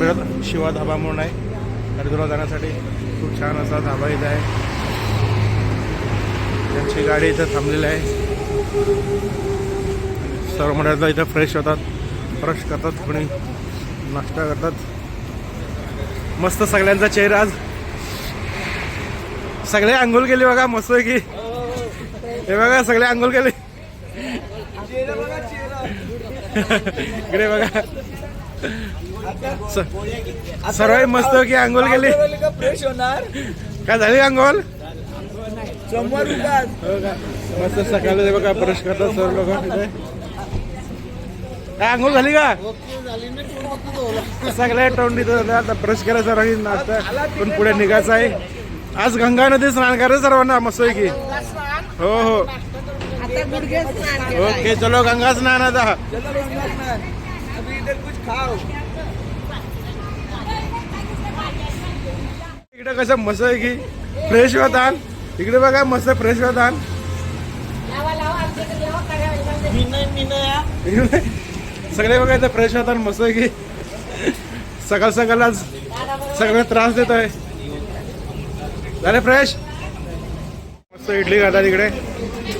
मिळत. शिवा धाबा म्हणून आहे. हरिद्वारला जाण्यासाठी खूप छान असा धाबा इथं आहे. त्यांची गाडी इथं थांबलेली आहे. सर्व मंडळातला इथं फ्रेश होतात. ब्रश करतात कोणी नाश्ता करतात. मस्त सगळ्यांचा चेहरा आज. सगळे आंघोळ केली बघा मस्त आहे की हे बघा सगळे आंघोळ केले. इकडे बघा. सर्व मस्त की आंघोळ केली. फ्रेश होणार काय झाली का? मस्त सकाळी बघा ब्रश करतात सर्व लोक. काय आंघोळ झाली का? सगळे तोंड. आता ब्रश करायचा राहील नाश्ता. पण पुढे निघायचं आहे. आज गंगा नदी स्नान करायचं सर्वांना मस्त आहे की हो. हो. ओके चलो गंगा स्नान आता कुछ खाओ. इकडे कसं मस्त आहे की फ्रेश होतात इकडे बघा मस्त फ्रेश. इकडे सगळे बघा इथं फ्रेश होतात मस्त आहे की. सकाळ सकाळ आज सगळे त्रास देत आहे. झाले फ्रेश मस्त इडली खातात इकडे.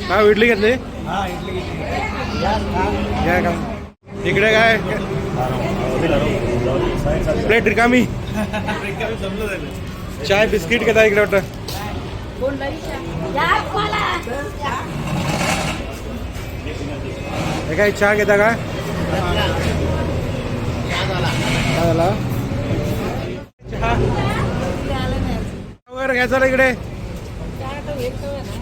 हा इडली घेतली? हा इडली इकडे काय? प्लेट रिकामी. चाय बिस्किट घेता इकडे वाटतं. हे काय चहा घेता का? काय झाला चहा. घ्यायचा ना इकडे चहा तर भेटतोय ना.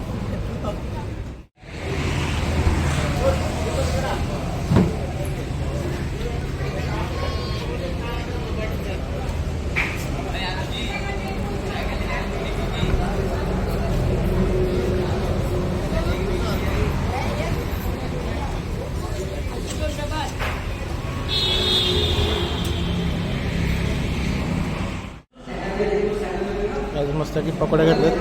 आज मस्त की पकोडे घेतलेत.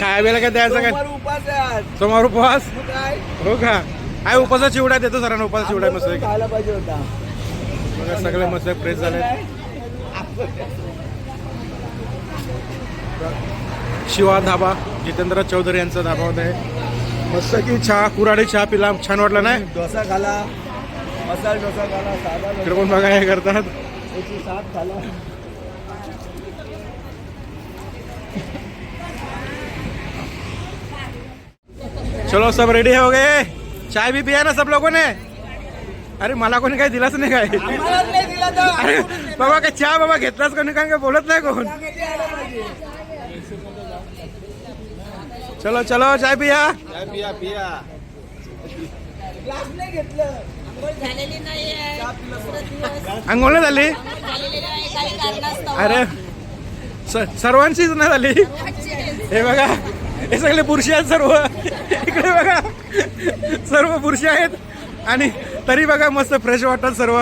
काय काय द्यायचं काय? सोमवार उपास आहे आज. समोर उपवास? काय? हो का? काय उपासा चिवडा देतो सरांना उपास चिवडा मस्त आहे. खायला पाहिजे होता. बघा सगळे मस्त फ्रेश झाले शिवा धाबा जितेंद्र चौधरी यांचा धाबा होता आहे मस्त की चहा कुराडी चहा पिला छान वाटला नाही? डोसा खाला. मसाला डोसा खाला साधा इकडे डोसा पण बघा हे करतात? याची साथ खाला चलो सब रेडी हो गए? चाय भी पिया ना सब लोगों ने? अरे मला कोणी काही दिलाच नाही काय? अरे बाबा काय चहा बाबा घेतलाच कोणी? काय काय बोलत नाही कोण? चलो चलो चाय पिया. पिया पिया. ग्लास नाही घेतलं. झालेली नाही झाली? अरे सर्वांचीच नाही झाली? हे बघा हे सगळे पुरुष आहेत सर्व. इकडे बघा सर्व पुरुष आहेत. आणि तरी बघा मस्त फ्रेश वाटतात सर्व.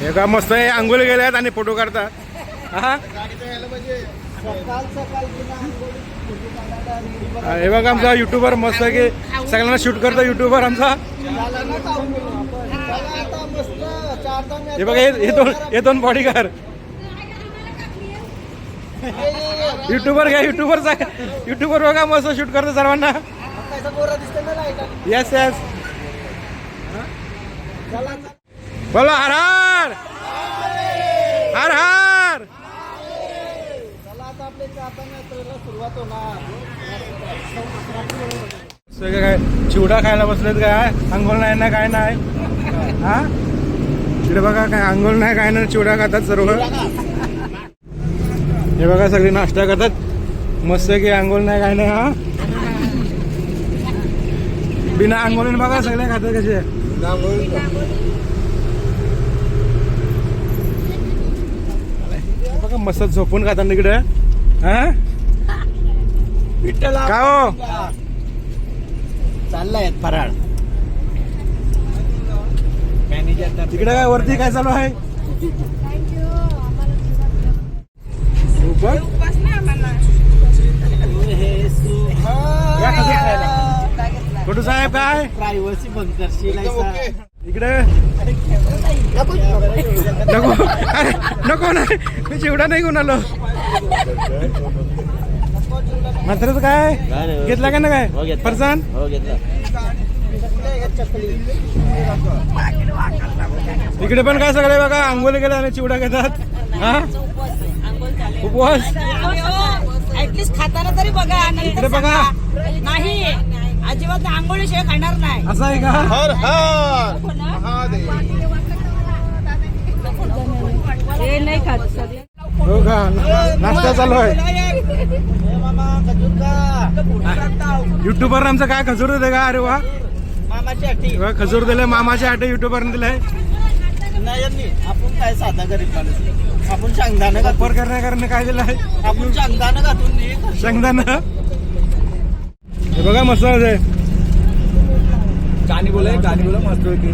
हे का मस्त आहे आंघोळ गेल्यात आणि फोटो काढतात. हा? हे बघा आमचा युट्यूबर मस्त आहे की सगळ्यांना शूट करतो युट्यूबर आमचा. हे बघा हे दोन हे दोन बॉडीगार युट्यूबर घ्या युट्यूबर युट्यूबर बघा मस्त शूट करतो सर्वांना. येस येस बोला बोलो हर हर! हर हर चला आता आपल्या चारदा यात्रेला सुरुवात होणार सगळे काय? चिवडा खायला बसलेत काय अंघोळ नाही ना काय नाही? हा? इकडे बघा काय अंघोळ नाही काय नाही चिवडा खातात सर्व. हे बघा सगळे नाश्ता करतात. मस्त की अंघोळ नाही काय नाही हा? बिना अंघोळीने बघा सगळे खातात कसे. बघा मस्त झोपून खातात इकडे. हा विठ्ठल का हो? चाललाय फराळ. मॅनेजर तिकडे काय वरती काय चालू आहे? हे. छोटू साहेब काय? प्रायव्हसी बंद करशील. इकडे नको. नको. नाही. मी चिवडा नाही घेऊन आलो म्हातारच काय? घेतला का ना काय? फरसान? इकडे पण काय सगळे बघा आंघोळी गेला आणि चिवडा घेतात. हा? उपवास? ऍटलीस्ट खाताना तरी बघा नंतर इकडे बघा. नाही अजिबात आंघोळी शिवाय खाणार नाही. असं आहे का? हे नाही खात. सगळे हो का? नाश्ता चालू आहे. युट्यूबर आमचं काय खजूर देते का? अरे वा. मामाची वा, खजूर दिले मामाच्या आटे युट्यूबरने दिलंय. नाही आपण काय साधा गरीब माणूस आपण शेंगदाणं वापर घातून करण्याकरणे काय दिलाय? आपण शेंगदाणं. घातून शेंगदाण हे बघा मस्त आहे. गाणी बोला गाणी बोला मस्त होती.